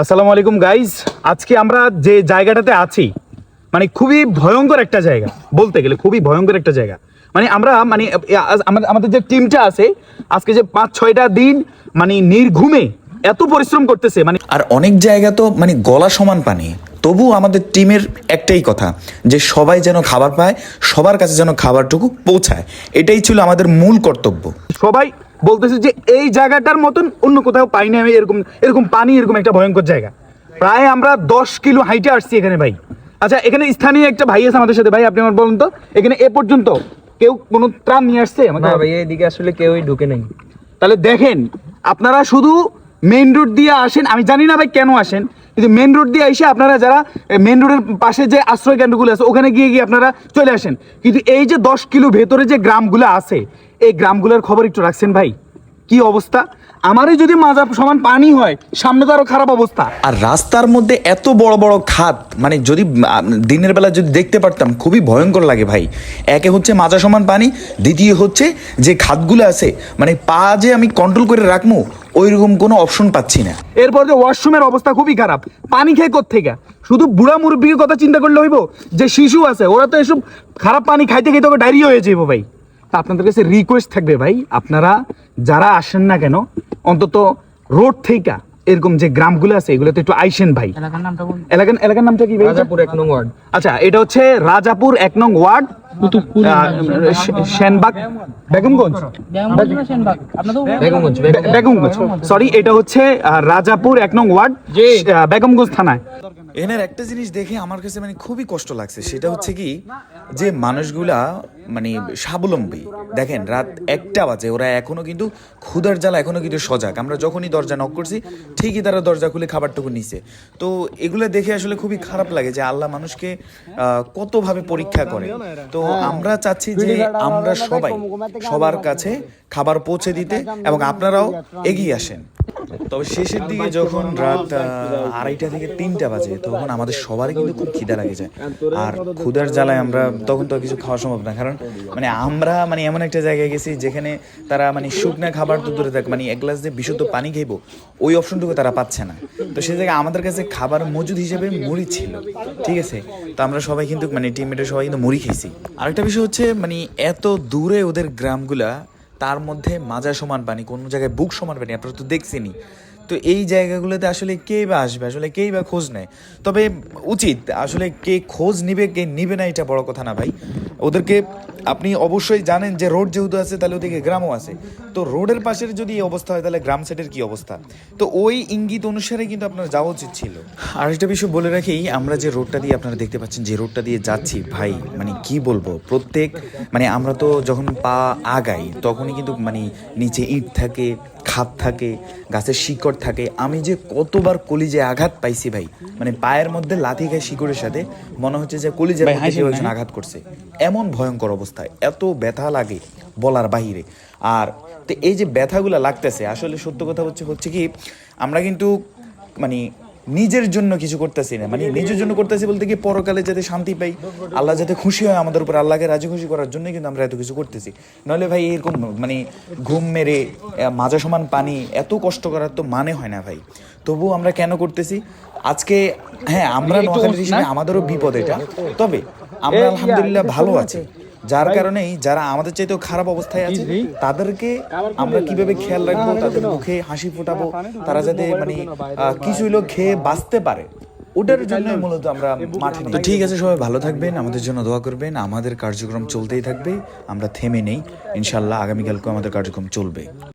আসসালামু আলাইকুম গাইজ আজকে আমরা যে জায়গাটাতে আছি মানে খুবই ভয়ঙ্কর একটা জায়গা, বলতে গেলে খুবই ভয়ঙ্কর একটা জায়গা। মানে আমরা মানে আমাদের যে টিমটা আছে, আজকে যে পাঁচ, ছয়টা দিন মানে নির্ঘুমে এত পরিশ্রম করতেছে মানে আর অনেক জায়গা তো মানে গলা সমান পানি। তবু আমাদের টিমের একটাই কথা যে সবাই যেন খাবার পায় সবার কাছে যেন খাবারটুকু পৌঁছায়। এটাই ছিল আমাদের মূল কর্তব্য। সবাই বলতেছে যে এই জায়গাটার মতন অন্য কোথাও পাই না আমি এরকম এরকম পানি এরকম একটা ভয়ঙ্কর জায়গা। প্রায় আমরা দশ কিলো হাইটে আসছি এখানে ভাই। আচ্ছা এখানে স্থানীয় একটা ভাই আছে আমাদের সাথে। ভাই আপনি আমার বলুন তো এখানে এ পর্যন্ত কেউ কোনো ত্রাণ নিয়ে আসছে? আমাকে না ভাই এদিকে আসলে কেউই ঢুকে নাই। তাহলে দেখেন আপনারা শুধু মেইন রোড দিয়ে আসেন আমি জানি না ভাই কেন আসেন কিন্তু মেন রোড দিয়ে এসে আপনারা যারা মেন রোডের পাশে যে আশ্রয় কেন্দ্রগুলো আছে, ওখানে গিয়ে গিয়ে আপনারা চলে আসেন। কিন্তু এই যে দশ কিলো ভেতরে যে গ্রামগুলো আছে, এই গ্রামগুলোর খবর একটু রাখছেন ভাই। কি অবস্থা? আমারই যদি মাজা সমান পানি হয় সামনে তো আরও খারাপ অবস্থা। আর রাস্তার মধ্যে এত বড় বড় খাত মানে যদি দিনের বেলা যদি দেখতে পারতাম খুবই ভয়ঙ্কর লাগে ভাই। একে হচ্ছে মাজা সমান পানি দ্বিতীয় হচ্ছে যে খাতগুলো আছে মানে পা যে আমি কন্ট্রোল করে রাখব ওইরকম কোনো অপশন পাচ্ছি না। এরপর যে ওয়াশরুমের অবস্থা খুবই খারাপ। পানি খেয়ে থেকে শুধু বুড়া মুরব্বীর কথা চিন্তা করলে হইব যে শিশু আছে ওরা তো এসব খারাপ পানি খাইতে খাইতে ডায়রিয়া হয়ে যাব ভাই। আপনাদের কাছে রিকোয়েস্ট থাকবে ভাই আপনারা যারা আসেন না কেন অন্তত রোড থেকে এরকম যে গ্রামগুলো আছে এগুলোতে একটু আইসেন ভাই। এলাকার নামটা এলাকার এলাকার নামটা কি ভাই রাজাপুর এক নং ওয়ার্ড। আচ্ছা এটা হচ্ছে রাজাপুর এক নং ওয়ার্ড সেনবাগ বেগমগঞ্জ। বেগমগঞ্জ না সেনবাগ? আপনার তো বেগমগঞ্জ বে- বেগমগঞ্জ। সরি এটা হচ্ছে আহ, রাজাপুর এক নং ওয়ার্ড বেগমগঞ্জ থানায়। এনার একটা জিনিস দেখে আমার কাছে মানে খুবই কষ্ট লাগছে সেটা হচ্ছে কি যে মানুষগুলা মানে স্বাবলম্বী। দেখেন রাত একটা বাজে ওরা এখনও কিন্তু ক্ষুধার জ্বালা এখনও কিন্তু সজাগ। আমরা যখনই দরজা নক করছি ঠিকই তারা দরজা খুলে খাবারটুকু নিছে। তো এগুলো দেখে আসলে খুবই খারাপ লাগে যে আল্লাহ মানুষকে আহ, কতভাবে পরীক্ষা করে। তো আমরা চাচ্ছি যে আমরা সবাই সবার কাছে খাবার পৌঁছে দিতে এবং আপনারাও এগিয়ে আসেন। তবে শেষের দিকে যখন রাত আড়াইটা থেকে তিনটা বাজে, তখন আমাদের সবারই কিন্তু খুব খিদা লাগে যায়। আর ক্ষুধার জ্বালায় আমরা তখন তো কিছু খাওয়া সম্ভব না। কারণ মানে আমরা মানে এমন একটা জায়গায় গেছি যেখানে তারা মানে শুকনা খাবার তো দূরে থাক মানে এক গ্লাস যে বিশুদ্ধ পানি খাইবো, ওই অপশনটুকু তারা পাচ্ছে না। তো সেই জায়গায় আমাদের কাছে খাবার মজুদ হিসেবে মুড়ি ছিল, ঠিক আছে? তো আমরা সবাই কিন্তু মানে টিমমেটের সবাই কিন্তু মুড়ি খেয়েছি আরেকটা বিষয় হচ্ছে মানে এত দূরে ওদের গ্রামগুলা তার মধ্যে মাজা সমান পানি কোনো জায়গায় বুক সমান পানি আপনারা তো দেখছেনই। তো এই জায়গাগুলোতে আসলে কে বা আসবে? আসলে কেই বা খোঁজ নেয়? তবে উচিত আসলে কে খোঁজ নিবে, কে নিবে না এটা বড় কথা না ভাই। ওদেরকে আপনি অবশ্যই জানেন যে রোড যেহেতু আছে, তাহলে ওদিকে গ্রামও আছে। তো রোডের পাশের যদি এই অবস্থা হয়, তাহলে গ্রাম সাইডের কি অবস্থা? তো ওই ইঙ্গিত অনুসারে কিন্তু আপনার যাওয়া উচিত ছিল। আরেকটা বিষয় বলে রাখি, আমরা যে রোডটা দিয়ে আপনারা দেখতে পাচ্ছেন, যে রোডটা দিয়ে যাচ্ছি, ভাই মানে কি বলব? প্রত্যেক মানে আমরা তো যখন পা আগাই, তখনই কিন্তু মানে নিচে ইট থাকে খাত থাকে গাছের শিকড় থাকে। আমি যে কতবার কলিজে আঘাত পাইছি ভাই মানে পায়ের মধ্যে লাথি খায় শিকড়ের সাথে মনে হচ্ছে যে কলিজে একজন আঘাত করছে। এমন ভয়ঙ্কর অবস্থায় এত ব্যথা লাগে বলার বাহিরে। আর তো এই যে ব্যথাগুলো লাগতেছে আসলে সত্য কথা হচ্ছে হচ্ছে কি আমরা কিন্তু মানে নিজের জন্য কিছু করতেছি না। মানে নিজের জন্য করতেছি বলতে কি পরকালে যাতে শান্তি পাই আল্লাহ যাতে খুশি হয় আমাদের উপর আল্লাহকে রাজি খুশি করার জন্য কিন্তু আমরা এত কিছু করতেছি। নইলে ভাই এরকম মানে ঘুম মেরে মাজা সমান পানি এত কষ্ট করার তো মানে হয় না ভাই। তবু আমরা কেন করতেছি? আজকে হ্যাঁ আমরা নোয়াখালীর আমাদেরও বিপদ এটা। তবে আমরা আলহামদুলিল্লাহ ভালো আছি। যার কারণেই যারা আমাদের চাইতেও খারাপ অবস্থায় আছে তাদেরকে আমরা কীভাবে খেয়াল রাখব? তাদের মুখে হাসি ফোটাবো? তারা যাতে মানে কিছু লোক খেয়ে বাঁচতে পারে। ওটার জন্য মূলত আমরা মাঠে তো ঠিক আছে সবাই ভালো থাকবেন আমাদের জন্য দোয়া করবেন। আমাদের কার্যক্রম চলতেই থাকবে আমরা থেমে নেই। ইনশাল্লাহ আগামীকালকেও আমাদের কার্যক্রম চলবে।